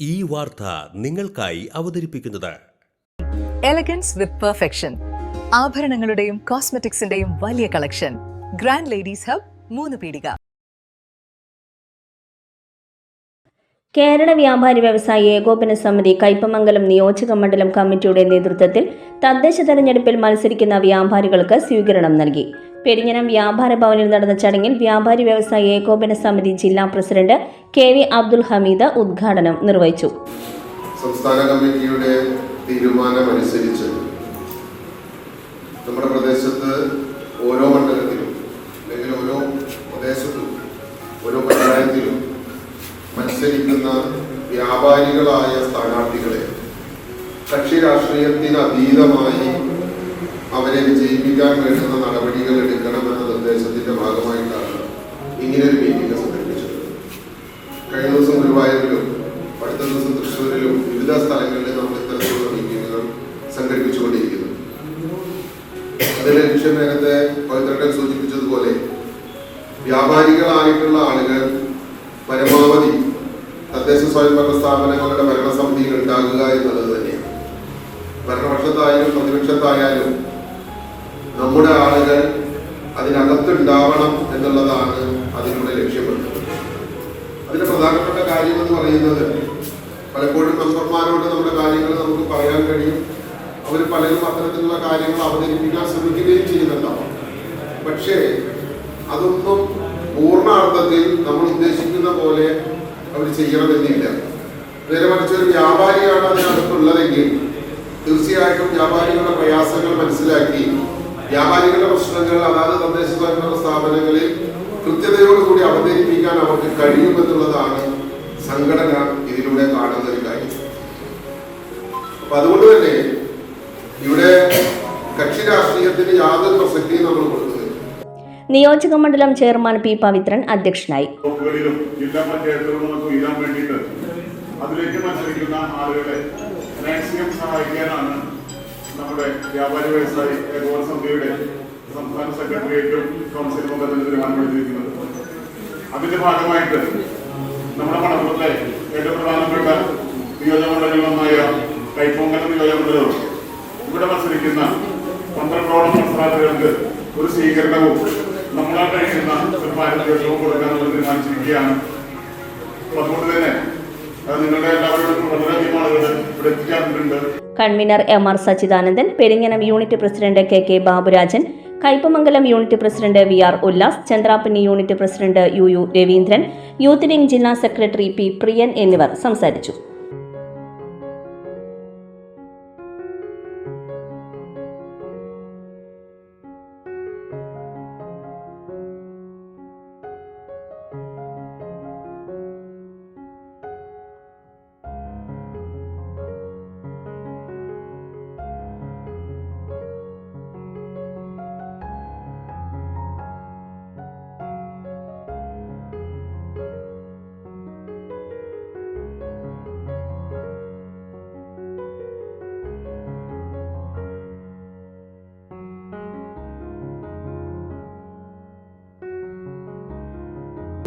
ഈ വാർത്ത നിങ്ങൾക്കായി അവതരിപ്പിക്കുന്നത്. എലഗൻസ് വിത്ത് പെർഫെക്ഷൻ ആഭരണങ്ങളുടെയും കോസ്മെറ്റിക്സിന്റെയും വലിയ കളക്ഷൻ. ഗ്രാൻഡ് ലേഡീസ് ഹബ് മൂന്ന് പീടിക. കേരള വ്യാപാരി വ്യവസായി ഏകോപന സമിതി കൈപ്പമംഗലം നിയോജക മണ്ഡലം കമ്മിറ്റിയുടെ നേതൃത്വത്തിൽ തദ്ദേശ തെരഞ്ഞെടുപ്പിൽ മത്സരിക്കുന്ന വ്യാപാരികൾക്ക് സ്വീകരണം നൽകി. പെരിഞ്ഞനം വ്യാപാര ഭവനിൽ നടന്ന ചടങ്ങിൽ വ്യാപാരി വ്യവസായ ഏകോപന സമിതി ജില്ലാ president K V Abdul Hameed ഉദ്ഘാടനം നിർവഹിച്ചു. സംസ്ഥാന കമ്മിറ്റിയുടെ തീരുമാനമനുസരിച്ച് നമ്മുടെ പ്രദേശത്ത് ഓരോ മണ്ഡലത്തിലും അല്ലെങ്കിൽ ഓരോ പ്രദേശത്തും ഓരോ പഞ്ചായത്തിലും മത്സരിക്കുന്ന വ്യാപാരികളായ സ്ഥാനാർത്ഥികളെ കക്ഷി രാഷ്ട്രീയത്തിന് അതീതമായി അവരെ വിജയിപ്പിക്കാൻ വേണ്ടുന്ന നടപടികൾ എടുക്കണമെന്ന നിർദ്ദേശത്തിന്റെ ഭാഗമായിട്ടാണ് ഇങ്ങനൊരു മീറ്റിംഗ് സംഘടിപ്പിച്ചത്. കഴിഞ്ഞ ദിവസം ഗുരുവായൂരിലും അടുത്ത ദിവസം തൃശ്ശൂരിലും വിവിധ സ്ഥലങ്ങളിൽ നമ്മൾ ഇത്തരത്തിലുള്ള മീറ്റിങ്ങുകൾ സംഘടിപ്പിച്ചുകൊണ്ടിരിക്കുന്നു. അതിലെ ലക്ഷ്യം നേരത്തെ പവിത്രട്ടൻ സൂചിപ്പിച്ചതുപോലെ വ്യാപാരികളായിട്ടുള്ള ആളുകൾ പരമാവധി തദ്ദേശ സ്വയംഭരണ സ്ഥാപനങ്ങളുടെ ഭരണസമിതിയിൽ ഉണ്ടാകുക എന്നുള്ളത് തന്നെയാണ്. ഭരണപക്ഷത്തായാലും പ്രതിപക്ഷത്തായാലും നമ്മുടെ ആളുകൾ അതിനകത്തുണ്ടാവണം എന്നുള്ളതാണ് അതിലൂടെ ലക്ഷ്യപ്പെടുന്നത്. അതിന് പ്രധാനപ്പെട്ട കാര്യം എന്ന് പറയുന്നത് പലപ്പോഴും മെമ്പർമാരോട് നമ്മുടെ കാര്യങ്ങൾ നമുക്ക് പറയാൻ കഴിയും. അവർ പലരും അത്തരത്തിലുള്ള കാര്യങ്ങൾ അവതരിപ്പിക്കാൻ ശ്രമിക്കുകയും ചെയ്യുന്നുണ്ടാവും പക്ഷേ അതൊന്നും പൂർണാർത്ഥത്തിൽ നമ്മൾ ഉദ്ദേശിക്കുന്ന പോലെ അവർ ചെയ്യണമെന്നില്ല. നേരെ മറിച്ച് ഒരു വ്യാപാരിയാണ് അതിനകത്തുള്ളതെങ്കിൽ തീർച്ചയായിട്ടും വ്യാപാരികളുടെ പ്രയാസങ്ങൾ മനസ്സിലാക്കി വ്യാപാരികളുടെ പ്രശ്നങ്ങൾ അതാത് തദ്ദേശ സ്വയംഭരണ സ്ഥാപനങ്ങളിൽ കൃത്യതയോടുകൂടി അവതരിപ്പിക്കാൻ അവർക്ക് കഴിയുമെന്നുള്ളതാണ് സംഘടന ഇതിലൂടെ കാണുന്ന ഒരു കാര്യം. അപ്പൊ അതുകൊണ്ട് തന്നെ ഇവിടെ കക്ഷി രാഷ്ട്രീയത്തിന് യാതൊരു പ്രസക്തിയും നമ്മൾ കൊടുക്കുന്നില്ല. നിയോജക മണ്ഡലം ചെയർമാൻ പി പവിത്രൻ അധ്യക്ഷനായി. ജില്ലാ ഉയരാൻ വേണ്ടിയിട്ട് അതിലേക്ക് മത്സരിക്കുന്ന ആളുകളെ മാക്സിമം സഹായിക്കാനാണ് നമ്മുടെ വ്യാപാരി വ്യവസായി ഏകോപന സമിതിയുടെ സംസ്ഥാന സെക്രട്ടേറിയറ്റും കൗൺസിലും ഒക്കെ തന്നെ തീരുമാനമെടുത്തിരിക്കുന്നത് അതിന്റെ ഭാഗമായിട്ട് നമ്മുടെ മണപ്പുറത്തെ ഏറ്റവും പ്രധാനപ്പെട്ട നിയോജകമണ്ഡലങ്ങളായ കൈപ്പൊങ്കല നിയോജകമണ്ഡലവും ഇവിടെ മത്സരിക്കുന്ന പന്ത്രണ്ടോളം മത്സരാർത്ഥികൾക്ക് ഒരു സ്വീകരണവും നമ്മളാൽ കഴിയുന്ന ഒരു കൊടുക്കാൻ നമ്മൾ തീരുമാനിച്ചിരിക്കുകയാണ്. അതുകൊണ്ട് തന്നെ ഇവിടെ convener M R Sachidanandan Peringanam unit president K K Baburajan Kaipamangalam unit president V R Ullas Chandrappally unit president U U Raveendran youth wing ജില്ലാ സെക്രട്ടറി പി പ്രിയൻ എന്നിവർ സംസാരിച്ചു.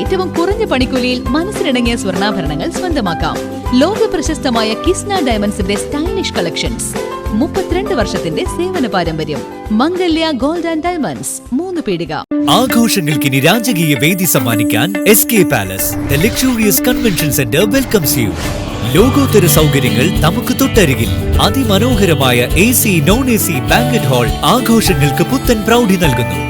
ഏറ്റവും കുറഞ്ഞ പണിക്കൂലിയിൽ മനസ്സിനിണങ്ങിയ സ്വർണാഭരണങ്ങൾ സ്വന്തമാക്കാം. ലോക പ്രശസ്തമായ കിസ്ന ഡയമണ്ട്സിന്റെ സ്റ്റൈലിഷ് കളക്ഷൻസ്. മുപ്പത്തിരണ്ട് വർഷത്തിന്റെ സേവന പാരമ്പര്യം. Mangalya gold and diamonds. Moonnupeedika. ആഘോഷങ്ങൾക്കിനി രാജകീയ വേദി സമ്മാനിക്കാൻ S K palace luxurious convention centre welcomes you ലോകോത്തര സൗകര്യങ്ങൾ നമുക്ക് തൊട്ടരികിൽ. അതിമനോഹരമായ A C non A C banquet hall ആഘോഷങ്ങൾക്ക് പുത്തൻ പ്രൗഢി നൽകുന്നു.